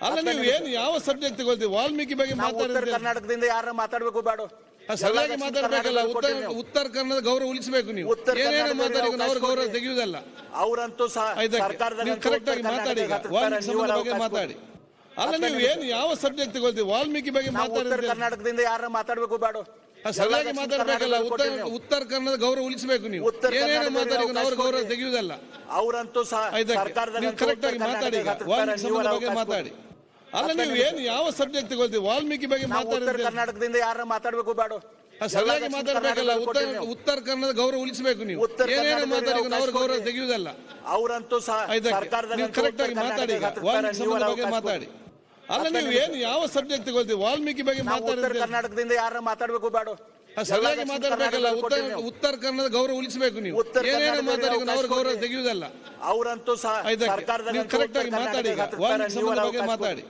ಅಲ್ಲ ನೀವು ಏನು ಯಾವ ಸಬ್ಜೆಕ್ಟ್ ತಗೊಳ್ತೀವಿ ವಾಲ್ಮೀಕಿ ಬಗ್ಗೆ ಮಾತಾಡಿದ್ರೆ ಕರ್ನಾಟಕದಿಂದ ಯಾರ ಮಾತಾಡಬೇಕು ಬೇಡ. ಸರಿಯಾಗಿ ಮಾತಾಡಬೇಕಲ್ಲ ಉತ್ತರ ಉತ್ತರ ಕನ್ನಡ ಗೌರವ ಉಳಿಸಬೇಕು ನೀವು. ಏನೇನು ಕನ್ನಡದಲ್ಲಿ ಮಾತಾಡಿ ಅವ್ರ ಗೌರವ. ತೆಗೆಯುವುದಲ್ಲ. ಅವರಂತೂ ನೀವು ಕರೆಕ್ಟ್ ಆಗಿ ಮಾತಾಡಿ. ವಾಲ್ಮೀಕಿ ಸಂಬಂಧ ಬಗ್ಗೆ ಮಾತಾಡಿ. ಅಲ್ಲ ನೀವು ಏನು ಯಾವ ಸಬ್ಜೆಕ್ಟ್ ತಗೊಳ್ತೀವಿ ವಾಲ್ಮೀಕಿ ಬಗ್ಗೆ ಮಾತಾಡಿದ್ರೆ ಕರ್ನಾಟಕದಿಂದ ಯಾರ ಮಾತಾಡಬೇಕು ಬೇಡ. ಸರಿಯಾಗಿ ಮಾತಾಡ್ಬೇಕಲ್ಲ ಉತ್ತರ ಉತ್ತರ ಕನ್ನಡ ಗೌರವ ಉಳಿಸಬೇಕು ನೀವು. ಏನೇನು ಕನ್ನಡದಲ್ಲಿ ಮಾತಾಡಿ ಅವ್ರ ಗೌರವ. ತೆಗೆಯುವುದಲ್ಲ. ಅವರಂತೂ ನೀವು ಕರೆಕ್ಟ್ ಆಗಿ ಮಾತಾಡಿ ವಾಲ್ಮೀಕಿ ಸಂಬಂಧ ಬಗ್ಗೆ ಮಾತಾಡಿ. ಅಲ್ಲ ನೀವು ಏನು ಯಾವ ಸಬ್ಜೆಕ್ಟ್ ತಗೊಳ್ತೀವಿ ವಾಲ್ಮೀಕಿ ಬಗ್ಗೆ ಉತ್ತರ ಮಾತಾಡಿದ್ರೆ ಕರ್ನಾಟಕದಿಂದ ಯಾರ ಮಾತಾಡ್ಬೇಕು ಬೇಡ. ಸರಿಯಾಗಿ ಮಾತಾಡಬೇಕಲ್ಲ ಉತ್ತರ ಉತ್ತರ ಕನ್ನಡ ಗೌರವ ಉಳಿಸಬೇಕು ನೀವು. ಉತ್ತರ ಏನೇನು ಮಾತಾಡಿ ಅವ್ರ ಅವಕಾಶ ಗೌರವ ಕೊಡಿ. ತೆಗೆಯುವುದಲ್ಲ. ಅವರಂತೂ ಸರ್ಕಾರದಲ್ಲಿ ನೀವು ಕರೆಕ್ಟ್ ಆಗಿ ಮಾತಾಡಿ ಈಗ. ವಾಲ್ಮೀಕಿ ಸಂಬಂಧ ಬಗ್ಗೆ ಮಾತಾಡಿ. ಅಲ್ಲ ನೀವು ಏನು ಯಾವ ಸಬ್ಜೆಕ್ಟ್ ತಗೊಳ್ತೀವಿ ವಾಲ್ಮೀಕಿ ಬಗ್ಗೆ ಉತ್ತರ ಮಾತಾಡಿದ್ರೆ ಕರ್ನಾಟಕದಿಂದ ಯಾರ ಮಾತಾಡ್ಬೇಕು ಬೇಡ. ಸರಿಯಾಗಿ ಮಾತಾಡಬೇಕಲ್ಲ ಉತ್ತರ ಉತ್ತರ ಕನ್ನಡ ಗೌರವ ಉಳಿಸಬೇಕು ನೀವು. ಉತ್ತರ ಏನೇನು ಕನ್ನಡದಲ್ಲಿ ಮಾತಾಡಿ ಅವ್ರ ಅವಕಾಶ ಗೌರವ ಕೊಡಿ. ತೆಗೆಯುವುದಲ್ಲ? ಅವರಂತೂ ಸರ್ಕಾರದಲ್ಲಿ ನೀವು ಕರೆಕ್ಟ್ ಆಗಿ ಮಾತಾಡಿ ಈಗ. ವಾಲ್ಮೀಕಿ ಸಂಬಂಧ ಬಗ್ಗೆ ಮಾತಾಡಿ.